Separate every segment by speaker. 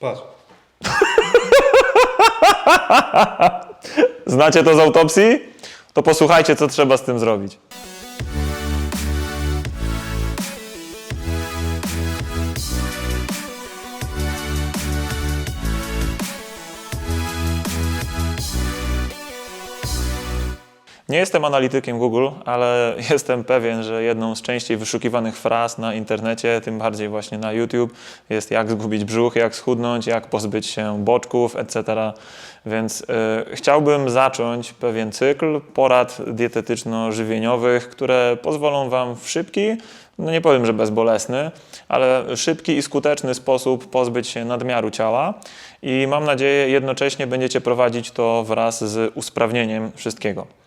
Speaker 1: Patrz.
Speaker 2: Znacie to z autopsji? To posłuchajcie, co trzeba z tym zrobić. Nie jestem analitykiem Google, ale jestem pewien, że jedną z częściej wyszukiwanych fraz na internecie, tym bardziej właśnie na YouTube, jest jak zgubić brzuch, jak schudnąć, jak pozbyć się boczków, etc. Więc y, chciałbym zacząć pewien cykl porad dietetyczno-żywieniowych, które pozwolą Wam w szybki, no nie powiem, że bezbolesny, ale szybki i skuteczny sposób pozbyć się nadmiaru ciała i mam nadzieję jednocześnie będziecie prowadzić to wraz z usprawnieniem wszystkiego.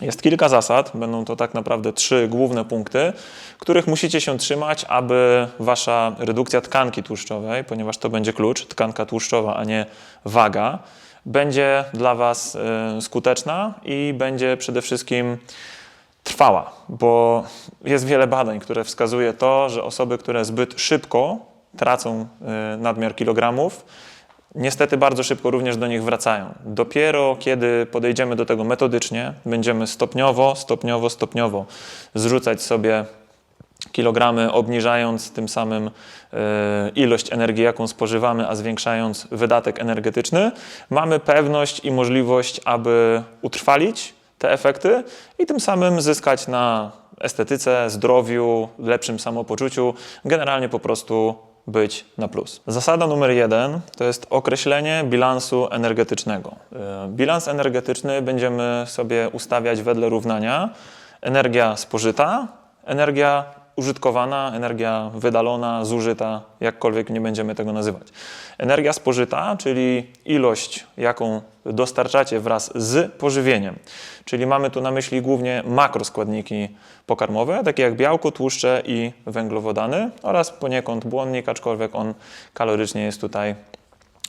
Speaker 2: Jest kilka zasad, będą to tak naprawdę trzy główne punkty, których musicie się trzymać, aby wasza redukcja tkanki tłuszczowej, ponieważ to będzie klucz, tkanka tłuszczowa, a nie waga, będzie dla was y, skuteczna i będzie przede wszystkim trwała, bo jest wiele badań, które wskazuje to, że osoby, które zbyt szybko tracą y, nadmiar kilogramów, niestety bardzo szybko również do nich wracają. Dopiero kiedy podejdziemy do tego metodycznie, będziemy stopniowo, stopniowo, stopniowo zrzucać sobie kilogramy, obniżając tym samym e, ilość energii, jaką spożywamy, a zwiększając wydatek energetyczny, mamy pewność i możliwość, aby utrwalić te efekty i tym samym zyskać na estetyce, zdrowiu, lepszym samopoczuciu, generalnie po prostu być na plus. Zasada numer jeden to jest określenie bilansu energetycznego. E, Bilans energetyczny będziemy sobie ustawiać wedle równania energia spożyta, energia użytkowana, energia wydalona, zużyta, jakkolwiek nie będziemy tego nazywać. Energia spożyta, czyli ilość, jaką dostarczacie wraz z pożywieniem. Czyli mamy tu na myśli głównie makroskładniki pokarmowe, takie jak białko, tłuszcze i węglowodany oraz poniekąd błonnik, aczkolwiek on kalorycznie jest tutaj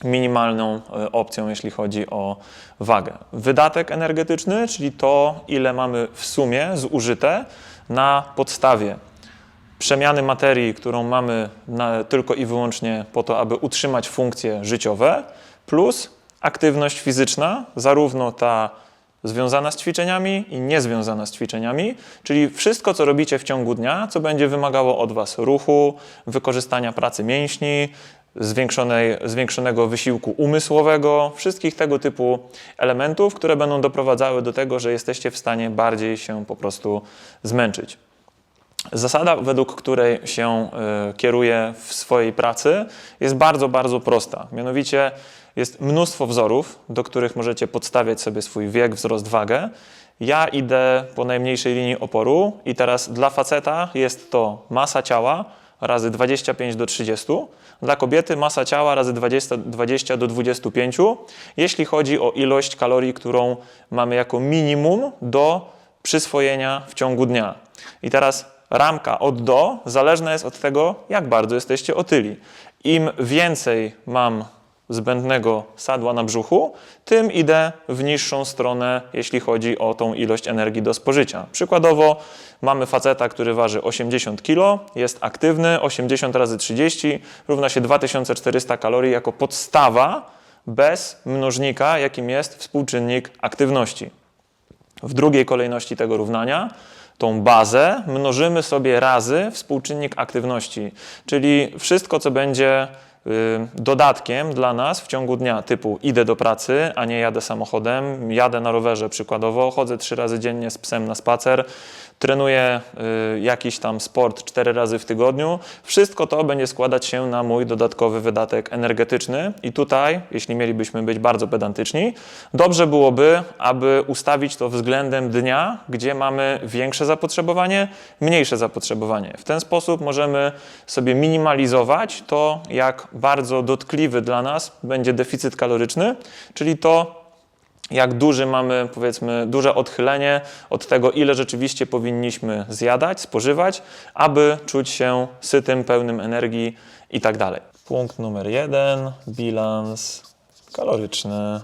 Speaker 2: minimalną e, opcją, jeśli chodzi o wagę. Wydatek energetyczny, czyli to, ile mamy w sumie zużyte na podstawie przemiany materii, którą mamy na, tylko i wyłącznie po to, aby utrzymać funkcje życiowe, plus aktywność fizyczna, zarówno ta związana z ćwiczeniami i niezwiązana z ćwiczeniami, czyli wszystko, co robicie w ciągu dnia, co będzie wymagało od Was ruchu, wykorzystania pracy mięśni, zwiększonego wysiłku umysłowego, wszystkich tego typu elementów, które będą doprowadzały do tego, że jesteście w stanie bardziej się po prostu zmęczyć. Zasada, według której się y, kieruję w swojej pracy, jest bardzo, bardzo prosta. Mianowicie jest mnóstwo wzorów, do których możecie podstawiać sobie swój wiek, wzrost, wagę. Ja idę po najmniejszej linii oporu i teraz dla faceta jest to masa ciała razy 25 do 30. Dla kobiety masa ciała razy 20, 20 do 25, jeśli chodzi o ilość kalorii, którą mamy jako minimum do przyswojenia w ciągu dnia. I teraz ramka od do zależna jest od tego, jak bardzo jesteście otyli. Im więcej mam zbędnego sadła na brzuchu, tym idę w niższą stronę, jeśli chodzi o tą ilość energii do spożycia. Przykładowo mamy faceta, który waży 80 kg, jest aktywny, 80 razy 30 równa się 2400 kalorii jako podstawa bez mnożnika, jakim jest współczynnik aktywności. W drugiej kolejności tego równania tą bazę mnożymy sobie razy współczynnik aktywności, czyli wszystko, co będzie y, dodatkiem dla nas w ciągu dnia, typu idę do pracy, a nie jadę samochodem, jadę na rowerze przykładowo, chodzę trzy razy dziennie z psem na spacer, trenuję y, jakiś tam sport cztery razy w tygodniu. Wszystko to będzie składać się na mój dodatkowy wydatek energetyczny i tutaj, jeśli mielibyśmy być bardzo pedantyczni, dobrze byłoby, aby ustawić to względem dnia, gdzie mamy większe zapotrzebowanie, mniejsze zapotrzebowanie. W ten sposób możemy sobie minimalizować to, jak bardzo dotkliwy dla nas będzie deficyt kaloryczny, czyli to, jak duży mamy, powiedzmy, duże odchylenie od tego, ile rzeczywiście powinniśmy zjadać, spożywać, aby czuć się sytym, pełnym energii i tak dalej. Punkt numer jeden, bilans kaloryczny.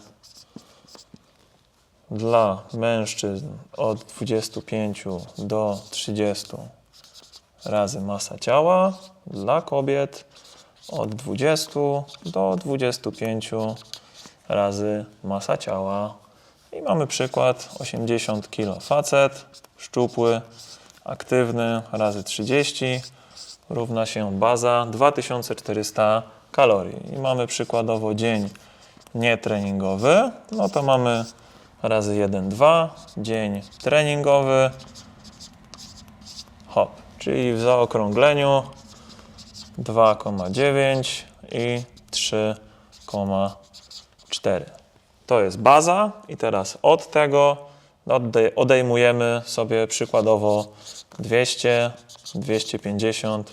Speaker 2: Dla mężczyzn od 25 do 30 razy masa ciała, dla kobiet od 20 do 25 razy masa ciała. I mamy przykład 80 kg facet, szczupły, aktywny razy 30 równa się baza 2400 kalorii. I mamy przykładowo dzień nietreningowy, no to mamy razy 1, 2, dzień treningowy, hop, czyli w zaokrągleniu 2,9 i 3,4. To jest baza i teraz od tego odejmujemy sobie przykładowo 200, 250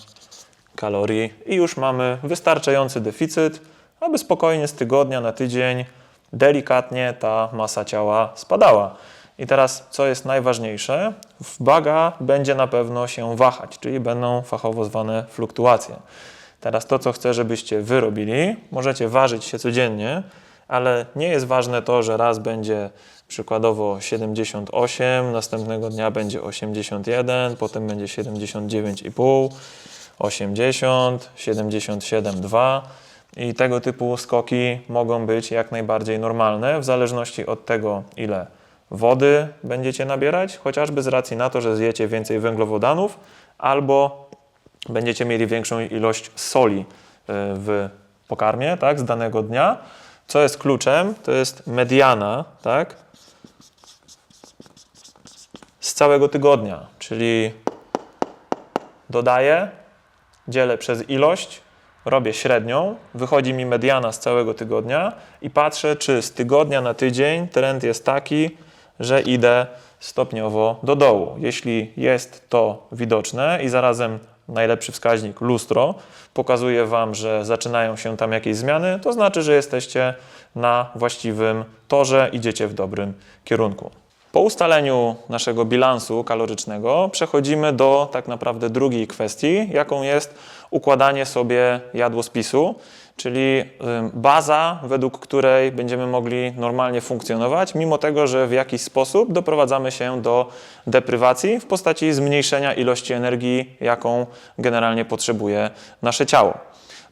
Speaker 2: kalorii i już mamy wystarczający deficyt, aby spokojnie z tygodnia na tydzień delikatnie ta masa ciała spadała. I teraz, co jest najważniejsze, waga będzie na pewno się wahać, czyli będą fachowo zwane fluktuacje. Teraz to, co chcę, żebyście wy robili, możecie ważyć się codziennie, ale nie jest ważne to, że raz będzie przykładowo 78, następnego dnia będzie 81, potem będzie 79,5, 80, 77,2 i tego typu skoki mogą być jak najbardziej normalne w zależności od tego, ile wody będziecie nabierać, chociażby z racji na to, że zjecie więcej węglowodanów albo będziecie mieli większą ilość soli y, w pokarmie tak, z danego dnia. Co jest kluczem? To jest mediana, tak? Z całego tygodnia, czyli dodaję, dzielę przez ilość, robię średnią, wychodzi mi mediana z całego tygodnia i patrzę, czy z tygodnia na tydzień trend jest taki, że idę stopniowo do dołu. Jeśli jest to widoczne i zarazem najlepszy wskaźnik lustro pokazuje Wam, że zaczynają się tam jakieś zmiany, to znaczy, że jesteście na właściwym torze, idziecie w dobrym kierunku. Po ustaleniu naszego bilansu kalorycznego przechodzimy do tak naprawdę drugiej kwestii, jaką jest układanie sobie jadłospisu, czyli baza, według której będziemy mogli normalnie funkcjonować, mimo tego, że w jakiś sposób doprowadzamy się do deprywacji w postaci zmniejszenia ilości energii, jaką generalnie potrzebuje nasze ciało.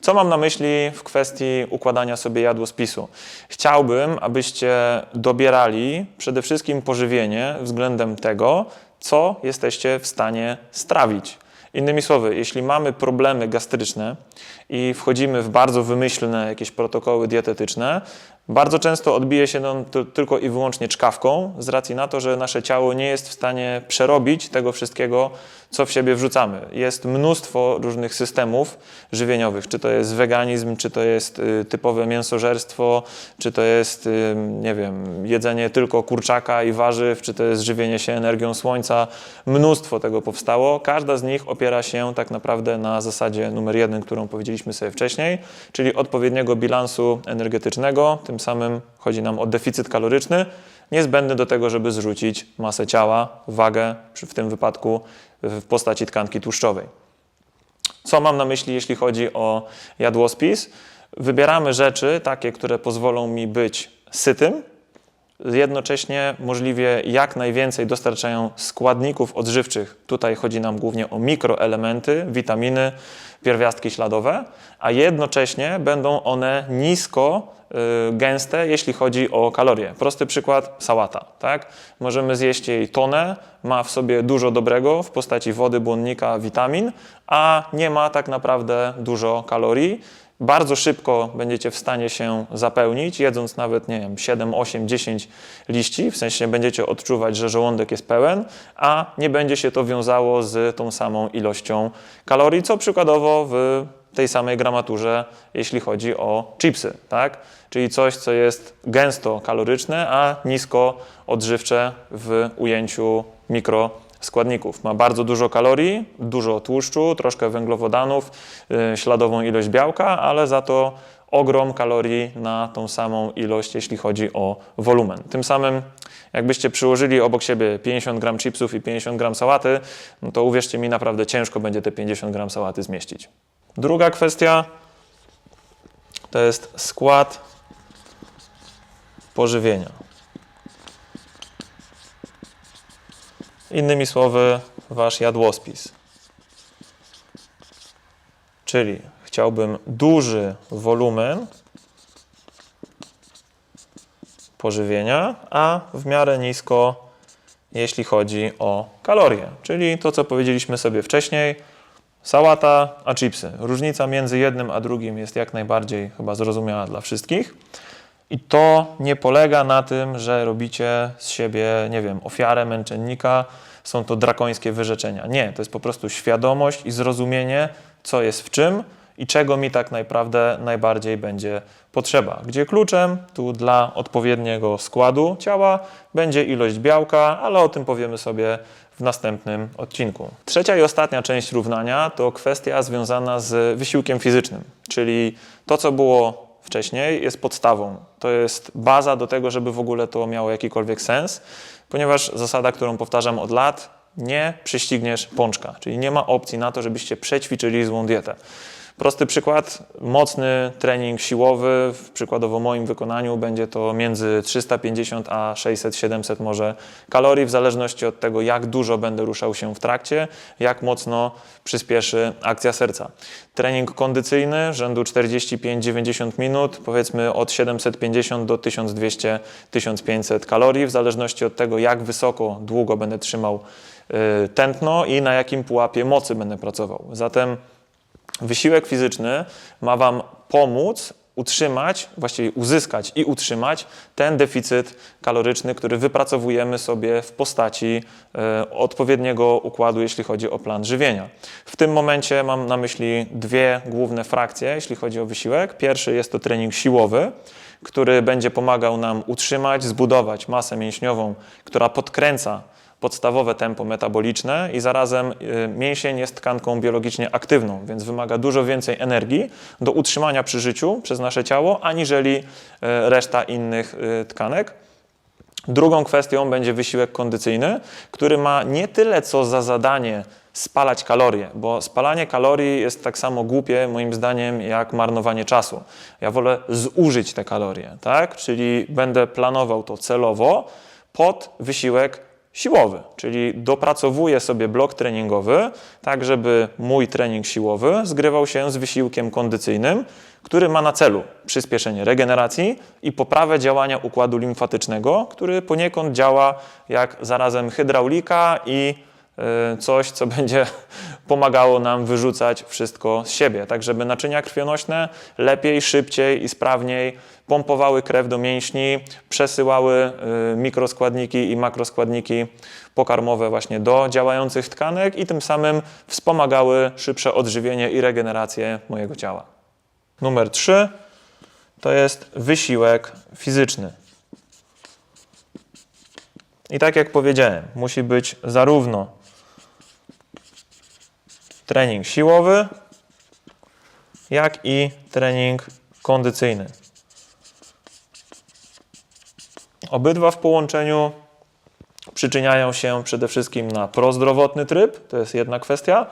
Speaker 2: Co mam na myśli w kwestii układania sobie jadłospisu? Chciałbym, abyście dobierali przede wszystkim pożywienie względem tego, co jesteście w stanie strawić. Innymi słowy, jeśli mamy problemy gastryczne i wchodzimy w bardzo wymyślne jakieś protokoły dietetyczne, bardzo często odbije się on to tylko i wyłącznie czkawką, z racji na to, że nasze ciało nie jest w stanie przerobić tego wszystkiego, co w siebie wrzucamy. Jest mnóstwo różnych systemów żywieniowych, czy to jest weganizm, czy to jest y, typowe mięsożerstwo, czy to jest, y, nie wiem, jedzenie tylko kurczaka i warzyw, czy to jest żywienie się energią słońca. Mnóstwo tego powstało. Każda z nich opiera się tak naprawdę na zasadzie numer jeden, którą powiedzieliśmy sobie wcześniej, czyli odpowiedniego bilansu energetycznego. Tym samym chodzi nam o deficyt kaloryczny, niezbędny do tego, żeby zrzucić masę ciała, wagę, w tym wypadku w postaci tkanki tłuszczowej. Co mam na myśli, jeśli chodzi o jadłospis? Wybieramy rzeczy takie, które pozwolą mi być sytym, jednocześnie możliwie jak najwięcej dostarczają składników odżywczych. Tutaj chodzi nam głównie o mikroelementy, witaminy, pierwiastki śladowe, a jednocześnie będą one nisko y, gęste, jeśli chodzi o kalorie. Prosty przykład sałata. Tak? Możemy zjeść jej tonę, ma w sobie dużo dobrego w postaci wody, błonnika, witamin, a nie ma tak naprawdę dużo kalorii. Bardzo szybko będziecie w stanie się zapełnić, jedząc nawet, nie wiem, 7, 8, 10 liści, w sensie będziecie odczuwać, że żołądek jest pełen, a nie będzie się to wiązało z tą samą ilością kalorii, co przykładowo w tej samej gramaturze, jeśli chodzi o chipsy, tak? Czyli coś, co jest gęsto kaloryczne, a nisko odżywcze w ujęciu mikro składników. Ma bardzo dużo kalorii, dużo tłuszczu, troszkę węglowodanów, yy, śladową ilość białka, ale za to ogrom kalorii na tą samą ilość, jeśli chodzi o wolumen. Tym samym, jakbyście przyłożyli obok siebie 50 gram chipsów i 50 gram sałaty, no to uwierzcie mi, naprawdę ciężko będzie te 50 gram sałaty zmieścić. Druga kwestia to jest skład pożywienia. Innymi słowy, wasz jadłospis. Czyli chciałbym duży wolumen pożywienia, a w miarę nisko, jeśli chodzi o kalorie. Czyli to, co powiedzieliśmy sobie wcześniej, sałata a chipsy. Różnica między jednym a drugim jest jak najbardziej chyba zrozumiała dla wszystkich. I to nie polega na tym, że robicie z siebie, nie wiem, ofiarę męczennika, są to drakońskie wyrzeczenia. Nie, to jest po prostu świadomość i zrozumienie, co jest w czym i czego mi tak naprawdę najbardziej będzie potrzeba. Gdzie kluczem tu dla odpowiedniego składu ciała będzie ilość białka, ale o tym powiemy sobie w następnym odcinku. Trzecia i ostatnia część równania to kwestia związana z wysiłkiem fizycznym, czyli to, co było wcześniej, jest podstawą. To jest baza do tego, żeby w ogóle to miało jakikolwiek sens, ponieważ zasada, którą powtarzam od lat, nie prześcigniesz pączka, czyli nie ma opcji na to, żebyście przećwiczyli złą dietę. Prosty przykład, mocny trening siłowy, w przykładowo moim wykonaniu będzie to między 350 a 600-700 może kalorii, w zależności od tego, jak dużo będę ruszał się w trakcie, jak mocno przyspieszy akcja serca. Trening kondycyjny rzędu 45-90 minut, powiedzmy od 750 do 1200-1500 kalorii, w zależności od tego, jak wysoko, długo będę trzymał y, tętno i na jakim pułapie mocy będę pracował. Zatem Wysiłek fizyczny ma Wam pomóc utrzymać, właściwie uzyskać i utrzymać ten deficyt kaloryczny, który wypracowujemy sobie w postaci e, odpowiedniego układu, jeśli chodzi o plan żywienia. W tym momencie mam na myśli dwie główne frakcje, jeśli chodzi o wysiłek. Pierwszy jest to trening siłowy, który będzie pomagał nam utrzymać, zbudować masę mięśniową, która podkręca podstawowe tempo metaboliczne i zarazem y, mięsień jest tkanką biologicznie aktywną, więc wymaga dużo więcej energii do utrzymania przy życiu przez nasze ciało, aniżeli y, reszta innych y, tkanek. Drugą kwestią będzie wysiłek kondycyjny, który ma nie tyle co za zadanie spalać kalorie, bo spalanie kalorii jest tak samo głupie moim zdaniem jak marnowanie czasu. Ja wolę zużyć te kalorie, tak? Czyli będę planował to celowo pod wysiłek siłowy, czyli dopracowuję sobie blok treningowy, tak żeby mój trening siłowy zgrywał się z wysiłkiem kondycyjnym, który ma na celu przyspieszenie regeneracji i poprawę działania układu limfatycznego, który poniekąd działa jak zarazem hydraulika i coś, co będzie pomagało nam wyrzucać wszystko z siebie, tak żeby naczynia krwionośne lepiej, szybciej i sprawniej pompowały krew do mięśni, przesyłały y, mikroskładniki i makroskładniki pokarmowe właśnie do działających tkanek i tym samym wspomagały szybsze odżywienie i regenerację mojego ciała. Numer 3 to jest wysiłek fizyczny. I tak jak powiedziałem, musi być zarówno trening siłowy, jak i trening kondycyjny. Obydwa w połączeniu przyczyniają się przede wszystkim na prozdrowotny tryb, to jest jedna kwestia.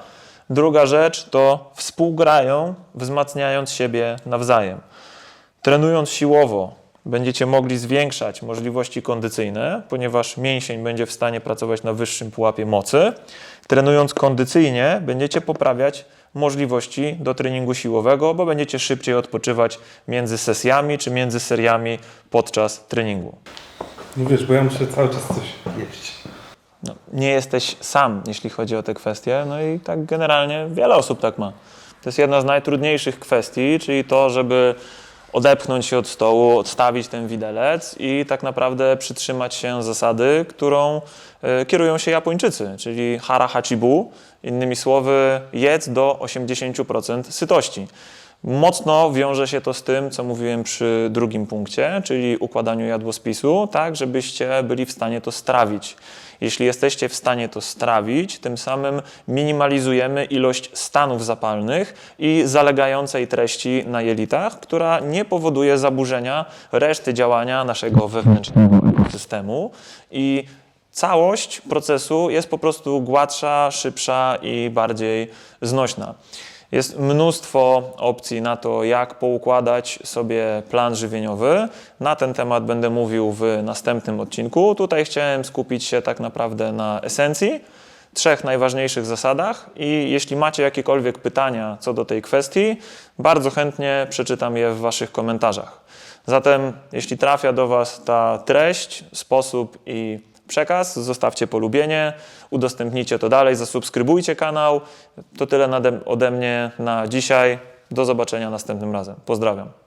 Speaker 2: Druga rzecz to współgrają, wzmacniając siebie nawzajem. Trenując siłowo, będziecie mogli zwiększać możliwości kondycyjne, ponieważ mięsień będzie w stanie pracować na wyższym pułapie mocy. Trenując kondycyjnie, będziecie poprawiać możliwości do treningu siłowego, bo będziecie szybciej odpoczywać między sesjami czy między seriami podczas treningu.
Speaker 1: No wiesz, bo ja muszę cały czas coś jeść.
Speaker 2: No, nie jesteś sam, jeśli chodzi o te kwestie, no i tak generalnie wiele osób tak ma. To jest jedna z najtrudniejszych kwestii, czyli to, żeby odepchnąć się od stołu, odstawić ten widelec i tak naprawdę przytrzymać się zasady, którą y, kierują się Japończycy, czyli hara hachibu, innymi słowy jedz do 80% sytości. Mocno wiąże się to z tym, co mówiłem przy drugim punkcie, czyli układaniu jadłospisu, tak, żebyście byli w stanie to strawić. Jeśli jesteście w stanie to strawić, tym samym minimalizujemy ilość stanów zapalnych i zalegającej treści na jelitach, która nie powoduje zaburzenia reszty działania naszego wewnętrznego ekosystemu i całość procesu jest po prostu gładsza, szybsza i bardziej znośna. Jest mnóstwo opcji na to, jak poukładać sobie plan żywieniowy. Na ten temat będę mówił w następnym odcinku. Tutaj chciałem skupić się tak naprawdę na esencji, trzech najważniejszych zasadach i jeśli macie jakiekolwiek pytania co do tej kwestii, bardzo chętnie przeczytam je w Waszych komentarzach. Zatem, jeśli trafia do Was ta treść, sposób i przekaz, zostawcie polubienie, udostępnijcie to dalej, zasubskrybujcie kanał. To tyle ode mnie na dzisiaj. Do zobaczenia następnym razem. Pozdrawiam.